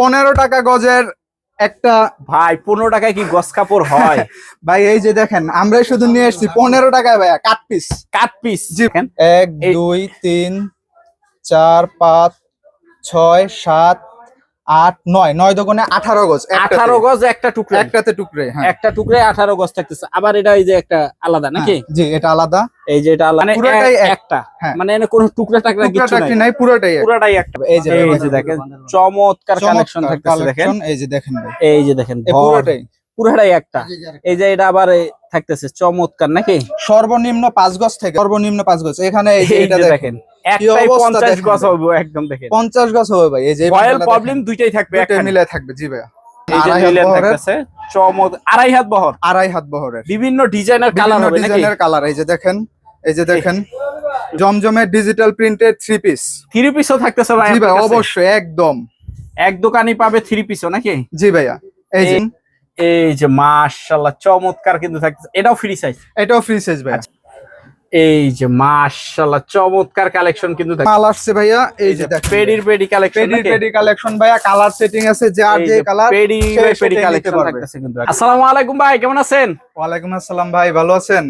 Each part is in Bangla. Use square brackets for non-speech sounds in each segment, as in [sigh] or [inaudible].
পনেরো টাকা গজের একটা ভাই পনেরো টাকায় কি গজ কাপড় হয়? [laughs] ভাই এই যে দেখেন আমরা শুধু নিয়ে এসেছি পনেরো টাকায় ভাইয়া কাট পিস। Cut piece? এক দুই তিন চার পাঁচ ছয় সাত আট নয় নয় দোকানে আঠারো গজ আঠারো গজ একটা টুকরো। একটাতে টুকরে হ্যাঁ। একটা টুকরে আঠারো গজ থাকতেছে। আবার এটা এই যে একটা আলাদা নাকি? হ্যাঁ, জি এটা আলাদা। এই যে এটা আলাদা মানে পুরোটাই এক- এক। একটা। হ্যাঁ। মানে কোনো টুকরা টাকরা কিছু নাই। পুরোটাই পুরোটাই একটা। এই যে এই দেখেন। যে দেখেন চমৎকার কালেকশন থাকতেছে দেখেন। এই যে দেখেন এই যে দেখেন পুরোটাই। পুরোটাই একটা। এই যে এটা আবার থাকতেছে চমৎকার নাকি? সর্বনিম্ন পাঁচ গজ থেকে সর্বনিম্ন পাঁচ গজ। এখানে এই যে এটা দেখেন। একটাই দেখেন হবে একদম দেখেন। গজ হবে ভাই এই যে প্রবলেম দুইটাই থাকবে জি ভাইয়া। আড়াই হাত বহর। আড়াই হাত বহরের। বিভিন্ন ডিজাইনের কালার হবে ডিজাইনের কালার এই যে দেখেন এই যে দেখেন জমজমের digital printed three piece three পিসও থাকতেছে ভাই জি ভাই অবশ্যই একদম। এক দোকানই পাবে থ্রি পিসও নাকি? জি ভাইয়া এই যে। এই- যে মাশাআল্লাহ চমৎকার কিন্তু থাকতেছে। এটাও ফ্রি সাইজ এটাও ফ্রি সাইজ ভাইয়া। এই যে মাশাআল্লাহ চমৎকার কালেকশন কিন্তু মাল আসছে ভাইয়া এই যে পেডির পেডি কালেকশন পেডি পেডি কালেকশন ভাইয়া কালার সেটিং আছে যার যে কালার পেডি পেডি কালেকশন থাকতেছে কিন্তু আসসালামু আলাইকুম ভাই কেমন আছেন? ওয়ালাইকুম আসসালাম ভাই ভালো আছেন?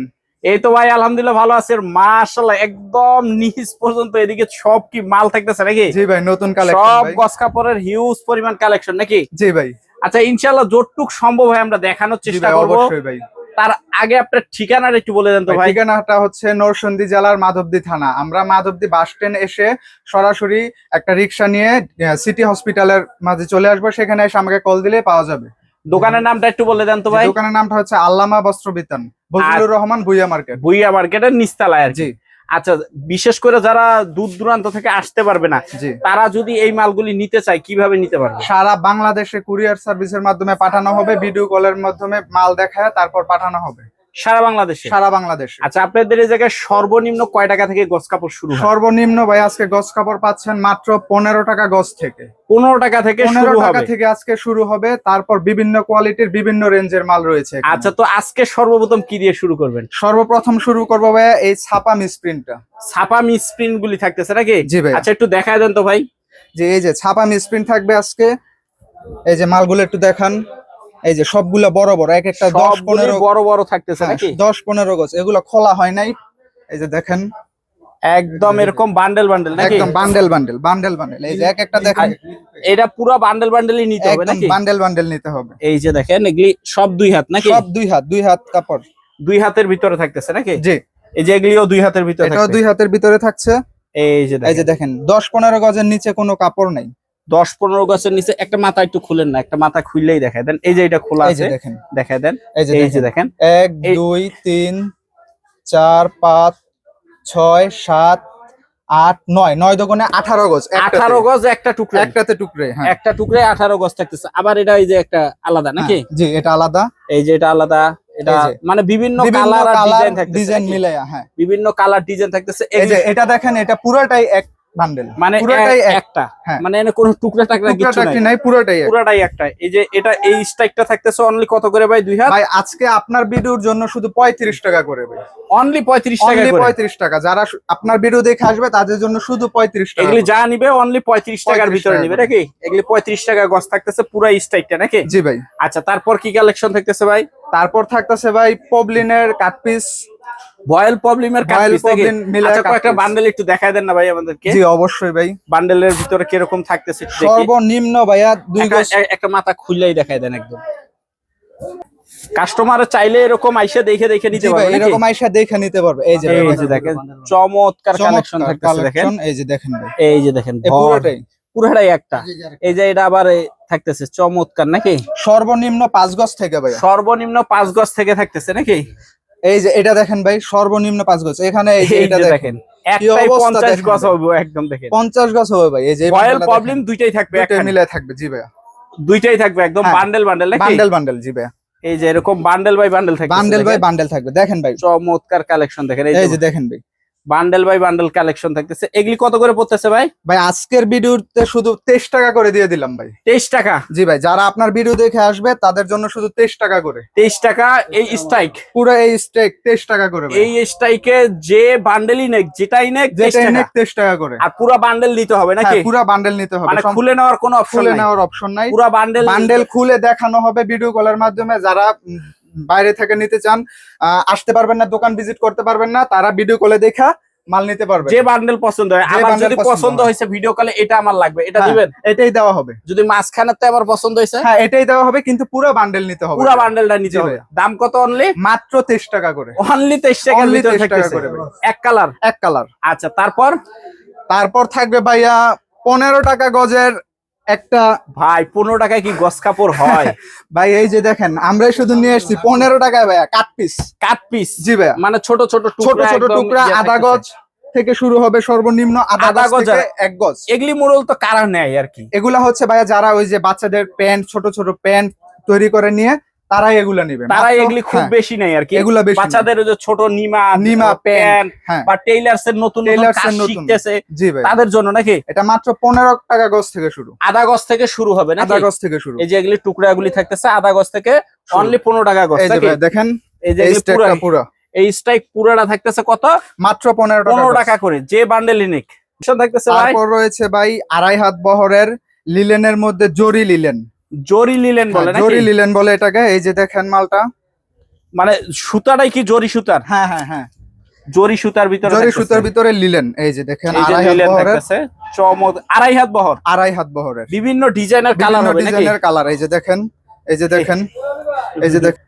এই তো ভাই আলহামদুলিল্লাহ ভালো আছে। মাশাআল্লাহ একদম নিচ পর্যন্ত এদিকে সব কি মাল থাকতেছে নাকি? জি ভাই নতুন কালেকশন সব গস কাপড়ের হিউজ পরিমাণ কালেকশন নাকি? জি ভাই। আচ্ছা ইনশাআল্লাহ যতটুক সম্ভব হয় আমরা দেখানোর চেষ্টা করব। অবশ্যই ভাই। তার আগে আপনার ঠিকানাটা একটু বলে দেন তো ভাই, ঠিকানাটা হচ্ছে নরসন্দি জেলার মাধবদী থানা। আমরা মাধবদী বাস স্ট্যান্ড এসে সরাসরি একটা রিক্সা নিয়ে সিটি হসপিটালের মাঝে চলে আসব। সেখানে এসে আমাকে কল দিলে পাওয়া যাবে। দোকানের নামটা একটু বলে দেন তো ভাই। দোকানের নামটা হচ্ছে আল্লামা বস্ত্র বিতান বজলুর রহমান বুইয়া মার্কেট। ভুইয়া মার্কেটের নিস্তালায় জি। আচ্ছা বিশেষ করে যারা দূর দূরান্ত থেকে আসতে পারবে না তারা যদি এই মালগুলি নিতে চায় কীভাবে নিতে পারবে? সারা বাংলাদেশে কুরিয়ার সার্ভিসের মাধ্যমে পাঠানো হবে ভিডিও কলের মাধ্যমে মাল দেখায় তারপর পাঠানো হবে। সারা বাংলাদেশে? সারা বাংলাদেশে। আচ্ছা আপনাদের এই জায়গায় সর্বনিম্ন কয় টাকা থেকে গস কাপড় শুরু হয়? সর্বনিম্ন ভাই আজকে গজ কাপড় পাচ্ছেন মাত্র পনেরো টাকা গজ থেকে। পনেরো টাকা থেকে পনেরো টাকা থেকে আজকে শুরু হবে তারপর বিভিন্ন কোয়ালিটির বিভিন্ন রেঞ্জের মাল রয়েছে আচ্ছা তো আজকে সর্বপ্রথম কি দিয়ে শুরু করবেন? সর্বপ্রথম শুরু করব ভাইয়া এই ছাপা মিসপ্রিন্টটা। ছাপা মিসপ্রিন্ট গুলি থাকতেছে নাকি? জি ভাই। আচ্ছা একটু দেখায় দেন তো ভাই। যে এই যে ছাপা মিসপ্রিন্ট থাকবে আজকে। এই যে মালগুলো একটু দেখান। এই যে সবগুলা বড় বড় এক একটা দশ পনেরো বড় বড় থাকতেছে হ্যাঁ, নাকি? দশ পনেরো গজ এগুলো খোলা হয় নাই। এই যে দেখেন। একদম এরকম বান্ডেল বান্ডেল নাকি? একদম বান্ডেল বান্ডেল বান্ডেল বান্ডেল এই যে এক একটা দেখেন। এটা পুরো বান্ডেল বান্ডেলই নিতে হবে নাকি? বান্ডেল বান্ডেল নিতে হবে। এই যে দেখেন এগুলি সব দুই হাত নাকি? সব দুই হাত দুই হাত কাপড়। দুই হাতের ভিতরে থাকতেছে নাকি? জি। এই যে এগুলিও দুই হাতের ভিতরে এটাও দুই হাতের ভিতরে থাকছে। এই যে এই যে দেখেন। দেখেন দশ পনেরো গজের নিচে কোনো কাপড় নাই। দশ পনেরো গাছের নিচে একটা মাথা একটু খুলেন না একটা মাথা খুললেই দেখায় দেন এই যে এটা খোলা আছে দেখেন। দেখায় দেন এই যে দেখেন। এক দুই তিন চার পাঁচ ছয় সাত আট নয়। নয় দোকানে আঠারো গজ আঠারো গজ একটা টুকরো। একটাতে টুকরে হ্যাঁ। একটা টুকরে আঠারো গজ থাকতেছে। আবার এটা এই যে একটা আলাদা নাকি? হ্যাঁ, জি এটা আলাদা। এই যে এটা আলাদা এটা মানে বিভিন্ন বিভিন্ন কালার ডিজাইন থাকতেছে ডিজাইন মিলাইয়া হ্যাঁ। বিভিন্ন কালার ডিজাইন থাকতেছে। এই যে এটা দেখেন এটা পুরোটাই এক বান্ডেল মানে পুরোটাই এক- এক। একটা। হ্যাঁ। মানে এনে কোনো টুকরা টাকরা কিছু নাই। টাকরি পুরোটাই একটা। এই যে এটা এই স্ট্রাইকটা থাকতেছে অনলি কত করে ভাই? দুই হাত? ভাই আজকে আপনার ভিডিওর জন্য শুধু পঁয়ত্রিশ টাকা করে ভাই। অনলি পঁয়ত্রিশ টাকা করে? পঁয়ত্রিশ টাকা। যারা আপনার ভিডিও দেখে আসবে তাদের জন্য শুধু পঁয়ত্রিশ টাকা এগুলি যা নিবে অনলি পঁয়ত্রিশ টাকার ভিতরে নিবে নাকি? এগুলি পঁয়ত্রিশ টাকা গছ থাকতেছে পুরা স্ট্রাইকটা নাকি? জি ভাই। আচ্ছা তারপর কি কালেকশন থাকতেছে ভাই? তারপর থাকতেছে ভাই পবলিনের কাট পিস ভয়েল প্রবলেমের আচ্ছা cut কয়েকটা বান্ডেল একটু দেখায় দেন না ভাই আমাদেরকে। জি অবশ্যই ভাই। বান্ডেলের ভিতরে কীরকম থাকতেছে সর্বনিম্ন ভাইয়া দুই একটা- মাথা খুললেই দেখায় দেন একদম। কাস্টমার চাইলে এরকম আইসা দেখে দেখে নিতে ভাই পারবে এরকম আইসা দেখে নিতে পারবে। এই যে এই যে দেখেন চমৎকার কালেকশন থাকতেছে দেখেন। এই যে দেখেন এই যে দেখেন পুরোটাই। পুরোটাই একটা। এই যে এটা আবার থাকতেছে চমৎকার নাকি? সর্বনিম্ন পাঁচ গজ থেকে ভাই সর্বনিম্ন পাঁচ গজ থেকে থাকতেছে নাকি? এই যে এটা দেখেন ভাই সর্বনিম্ন পাঁচ গজ। এখানে এই যে এটা দেখেন দেখেন পঞ্চাশ গছ ভাই। হবে একদম দেখেন। পঞ্চাশ গছ হবে ভাই এই যে প্রবলেম দুইটাই থাকবে একটা মিলে থাকবে জি ভাইয়া। দুইটাই থাকবে একদম। বান্ডেল বান্ডেল বান্ডেল বান্ডেল জি ভাইয়া। এই যে এরকম বান্ডেল বাই বান্ডেল থাকবে বান্ডেল ভাই বান্ডেল থাকবে। দেখেন ভাই। চমৎকার কালেকশন দেখেন এই যে দেখেন ভাই। বান্ডেল বাই বান্ডেল কালেকশন থাকতেছে। এগুলি কত করে পড়তেছে ভাই? ভাই আজকের ভিডিওতে শুধু তেইশ টাকা করে দিয়ে দিলাম ভাই। তেইশ টাকা? জি ভাই যারা আপনার ভিডিও দেখে আসবে তাদের জন্য শুধু তেইশ টাকা করে। তেইশ টাকা এই স্ট্রাইক পুরো এই স্ট্রাইক তেইশ টাকা করে। এই স্ট্রাইকে যে বান্ডেলই নেক যেটাই নেক তেইশ যেটা টাকা। নেক তেইশ টাকা করে। আর পুরো বান্ডেল নিতে হবে নাকি? হ্যাঁ, পুরো বান্ডেল নিতে হবে। মানে খুলে নেওয়ার কোনো অপশন খুলে নেওয়ার অপশন নাই। পুরো বান্ডেল বান্ডেল খুলে দেখানো হবে ভিডিও কলের মাধ্যমে। যারা বাইরে থেকে নিতে চান আসতে পারবেন না দোকান ভিজিট করতে পারবেন না তারা ভিডিও কলে দেখা মাল নিতে পারবে। যে বান্ডেল পছন্দ হয়। আমার যদি পছন্দ হয়েছে ভিডিও কলে এটা আমার লাগবে। এটা হ্যাঁ, দিবেন? এটাই দেওয়া হবে। যদি মাঝখানেতে আমার পছন্দ হয়েছে? হ্যাঁ এটাই দেওয়া হবে কিন্তু পুরো বান্ডেল নিতে হবে। পুরো বান্ডেলটা নিতে হবে। দাম কত অনলি মাত্র তেইশ টাকা করে। অনলি তেইশ টাকার Only ভিতরে 23 টাকা করে এক কালার এক কালার আচ্ছা তারপর? তারপর থাকবে ভাইয়া পনেরো টাকা গজের একটা ভাই পনেরো টাকায় কি গস কাপড় হয়? [laughs] ভাই এই যে দেখেন আমরা শুধু নিয়ে এসেছি পনেরো টাকায় ভাইয়া কাট পিস। Cut piece? জি ভাই মানে ছোট ছোট ছোট টুকরা ছোট টুকরা ইয়ে আধা। গজ থেকে শুরু হবে সর্বনিম্ন আধা গজ এক গজ এগুলি মোড়ল তো কারা নেয় আর কি? এগুলা হচ্ছে ভাইয়া যারা ওই যে বাচ্চাদের প্যান্ট ছোট ছোট প্যান্ট তৈরি করে নিয়ে তারাই এগুলা নিবে। তারাই এগুলি খুব হ্যাঁ, বেশি নেয় আর কি। এগুলা বেশি বাচ্চাদের যে ছোট নিমা নিমা, প্যান্ট হ্যাঁ। বা টেইলার্স এর নতুন Tailors এর শিখতেছে তাদের জন্য নাকি? এটা মাত্র পনেরো টাকা গজ থেকে শুরু। আধা গজ থেকে শুরু হবে আধা গজ থেকে শুরু। এই যে এগুলি টুকরা গুলি থাকতেছে আধা গজ থেকে অনলি পনেরো টাকা গজ? ভাই দেখেন এই যে পুরো। এই স্ট্রাইক পুরোটা থাকতেছে কত? মাত্র পনেরো পনেরো টাকা টাকা করে যে বান্ডেল নিক। থাকতেছে ভাই। তারপর রয়েছে ভাই আড়াই হাত বহরের লিলেনের মধ্যে জরি লিলেন জরি লিলেন বলে হ্যাঁ, জরি লিলেন বলে এটাকে এই যে দেখেন মালটা। মানে সুতাটাই কি জরি সুতার? হ্যাঁ হ্যাঁ হ্যাঁ। জরি সুতার ভিতরে জরি সুতার ভিতরে লিলেন এই যে দেখেন আড়াই হাত বহরের। চমক আড়াই হাত বহর। আড়াই হাত বহরের। বিভিন্ন ডিজাইনের কালার হবে নাকি? ডিজাইনের কালার এই যে দেখেন এই যে দেখেন এই যে দেখেন।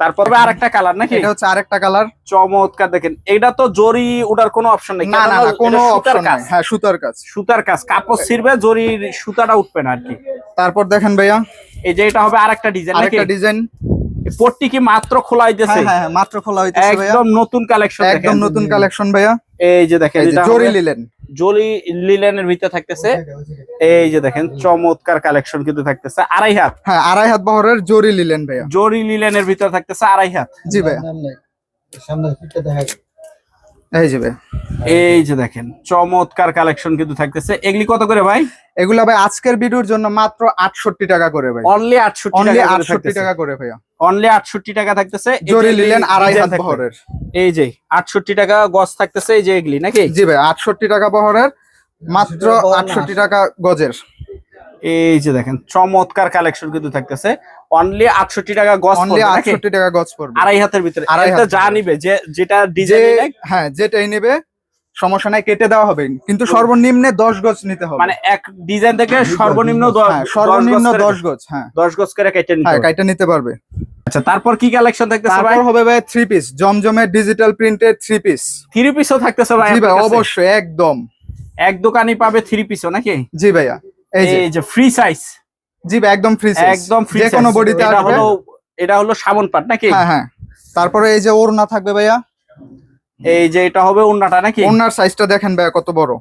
তারপর আরেকটা কালার নাকি? এটা হচ্ছে আরেকটা কালার। চমৎকার দেখেন এটা তো জরি ওটার কোনো অপশন নেই। না না কোনো অপশন। নাই। হ্যাঁ সুতার কাজ। সুতার কাজ। কাপড় ছিড়বে জরির সুতাটা উঠবে না আর কি। তারপর দেখেন ভাইয়া। এই যে এটা হবে আরেকটা ডিজাইন আরেকটা ডিজাইন। পট্টি কি মাত্র খোলা হইতেছে হ্যাঁ হ্যাঁ হ্যাঁ, মাত্র খোলা হইতেছে ভাইয়া। একদম নতুন কালেকশন একদম নতুন কালেকশন ভাইয়া। এই যে দেখেন এটা জরি লিলেন। জরি লিলেনের ভিতরে থাকতেছে। এই যে দেখেন চমৎকার কালেকশন কিন্তু থাকতেছে। আড়াই হাত। হ্যাঁ আড়াই হাত বহরের জরি লিলেন ভাইয়া। জরি লিলেনের ভিতরে থাকতেছে আড়াই হাত। জি ভাইয়া। সামনে ফিটটা দেখা এই যে এই যে দেখেন চমৎকার কালেকশন কিন্তু থাকতেছে। এগুলি কত করে ভাই? এগুলা ভাই আজকের ভিডিওর জন্য মাত্র আটষট্টি টাকা করে ভাই। অনলি আটষট্টি অনলি আটষট্টি টাকা করে ভাইয়া। অনলি আটষট্টি টাকা থাকতেছে। এই যে জরি এগুলি আড়াই হাত বহরের। এই যে আটষট্টি টাকা গজ থাকতেছে এই যে এগুলি নাকি? জি ভাই আটষট্টি টাকা বহরের মাত্র আটষট্টি টাকা গজের। এই যে দেখেন চমৎকার কালেকশন কিন্তু থাকতেছে। অনলি আটষট্টি টাকা গজ অনলি পড়বে নাকি? আটষট্টি টাকা গজ পড়বে। আড়াই হাতের ভিতরে। এটা যা নিবে যে যেটা ডিজাইন হ্যাঁ যেটাই নেবে সমস্যা নাই কেটে দেওয়া হবে। কিন্তু সর্বনিম্নে দশ গজ নিতে হবে। মানে এক ডিজাইন থেকে সর্বনিম্ন দশ হ্যাঁ সর্বনিম্ন দশ গজ হ্যাঁ। দশ গজ করে কেটে নিতে হ্যাঁ হবে। নিতে পারবে। আচ্ছা তারপর কি কালেকশন থাকতেছে ভাই? তারপর হবে ভাই থ্রি পিস জমজমের digital printed three piece three পিসও থাকতেছে ভাই জি ভাই অবশ্যই একদম। এক দোকানই পাবে থ্রি পিসও নাকি? জি ভাইয়া। এই যে। ফ্রি সাইজ জি ভাই একদম ফ্রি একদম ফ্রি যে কোনো বডিতে এটা আসবে। হলো এটা হলো সাবন পাট নাকি? হ্যাঁ হ্যাঁ। তারপরে এই যে ওড়না থাকবে ভাইয়া। এই যে এটা হবে ওন্নাটা নাকি? ওড়নার সাইজটা দেখেন ভাইয়া কত বড়।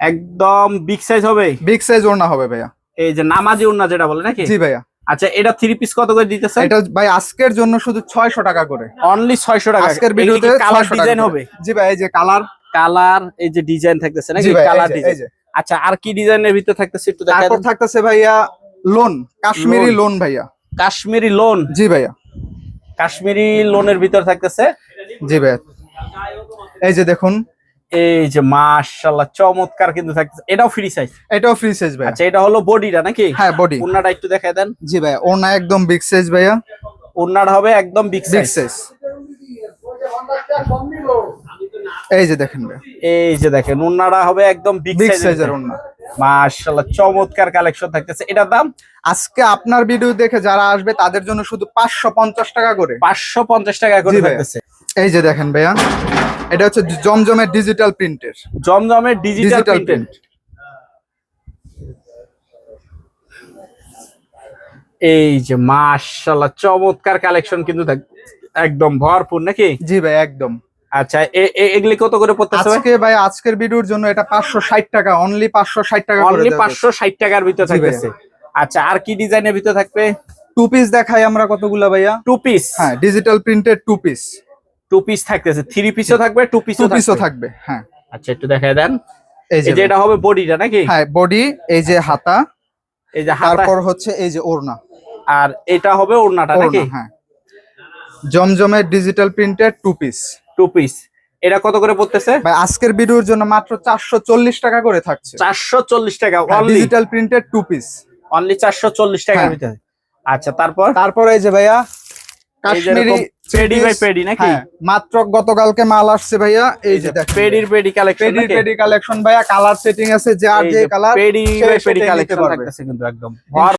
একদম বিগ সাইজ হবে? বিগ সাইজ ওড়না হবে ভাইয়া। এই যে নামাজি ওন্না যেটা বলে নাকি? জি ভাইয়া। আচ্ছা এটা থ্রি পিস কত করে দিতেছে? এটা ভাই আজকের জন্য শুধু ছয়শো টাকা করে। অনলি ছয়শো টাকা। আজকের ভিডিওতে কালার ডিজাইন হবে? জি ভাই এই যে কালার কালার এই যে ডিজাইন থাকতেছে নাকি? কালার ডিজাইন আচ্ছা আর কি ডিজাইনের ভিতরে থাকতেছে একটু তারপর থাকতেছে ভাইয়া লোন কাশ্মীরি লোন ভাইয়া। কাশ্মীরি লোন জি ভাইয়া। কাশ্মীরি লোনের ভিতর থাকতেছে? জি ভাইয়া। এই যে দেখুন। এই যে মাশাআল্লাহ চমৎকার কিন্তু থাকতেছে। এটাও ফ্রি সাইজ এটাও ফ্রি সাইজ ভাইয়া। আচ্ছা এটা হলো বডিটা নাকি? হ্যাঁ বডি ওন্নাটা একটু দেখায় দেন। জি ভাইয়া ওড়না একদম বিগ সাইজ ভাইয়া। ওন্নাটা হবে একদম বিগ সাইজ এই যে দেখেন ভাইয়া এই যে দেখেন ওন্নাটা হবে একদম বিগ সাইজের মাশাআল্লাহ চমৎকার কালেকশন থাকতেছে। এটার দাম? আজকে আপনার ভিডিও দেখে যারা আসবে তাদের জন্য শুধু পাঁচশো পঞ্চাশ টাকা করে। পাঁচশো পঞ্চাশ টাকা করে থাকতেছে। এই যে দেখেন ভাইয়া এটা হচ্ছে জমজমের ডিজিটাল প্রিন্টের জমজমের ডিজিটাল প্রিন্ট এই যে মাশাআল্লাহ চমৎকার কালেকশন কিন্তু একদম ভরপুর নাকি? জি ভাই একদম। আচ্ছা এ- এ- এগুলি কত করে পড়তেছে আজকে ভাই আজকের ভিডিওর জন্য এটা পাঁচশো ষাট টাকা অনলি পাঁচশো ষাট টাকা অনলি পাঁচশো ষাট টাকার ভিতর থাকতেছে আচ্ছা আর কি ডিজাইনের ভিতর থাকবে? টু পিস দেখাই আমরা কতগুলা ভাইয়া। টু পিস হ্যাঁ digital printed two piece two piece থাকতেছে। থ্রি পিসও থাকবে টু টু পিসও পিসও থাকবে হ্যাঁ। আচ্ছা একটু দেখায় দেন। এই যে এটা হবে বডিটা নাকি? হ্যাঁ বডি এই যে হাতা। এই যে তারপর হচ্ছে এই যে ওড়না। আর এটা হবে ওড়নাটা নাকি? হ্যাঁ। জমজমের digital printed two piece two piece এটা কত করে পড়তেছে? ভাই আজকের ভিডিওর জন্য মাত্র চারশো চল্লিশ টাকা করে থাকছে। চারশো চল্লিশ টাকা only digital printed two piece only চারশো চল্লিশ টাকার হ্যাঁ। ভিতরে। আচ্ছা তারপর? তারপরে এই যে ভাইয়া কাশ্মীরি পেডি বাই পেডি নাকি? হ্যাঁ মাত্র গতকালকে মাল আসছে ভাইয়া এই যে দেখেন। পেডির পেডি কালেকশন পেডি পেডি কালেকশন ভাইয়া কালার সেটিং আছে যার যে কালার পেডি বাই পেডি কালেকশন থাকতেছে কিন্তু একদম।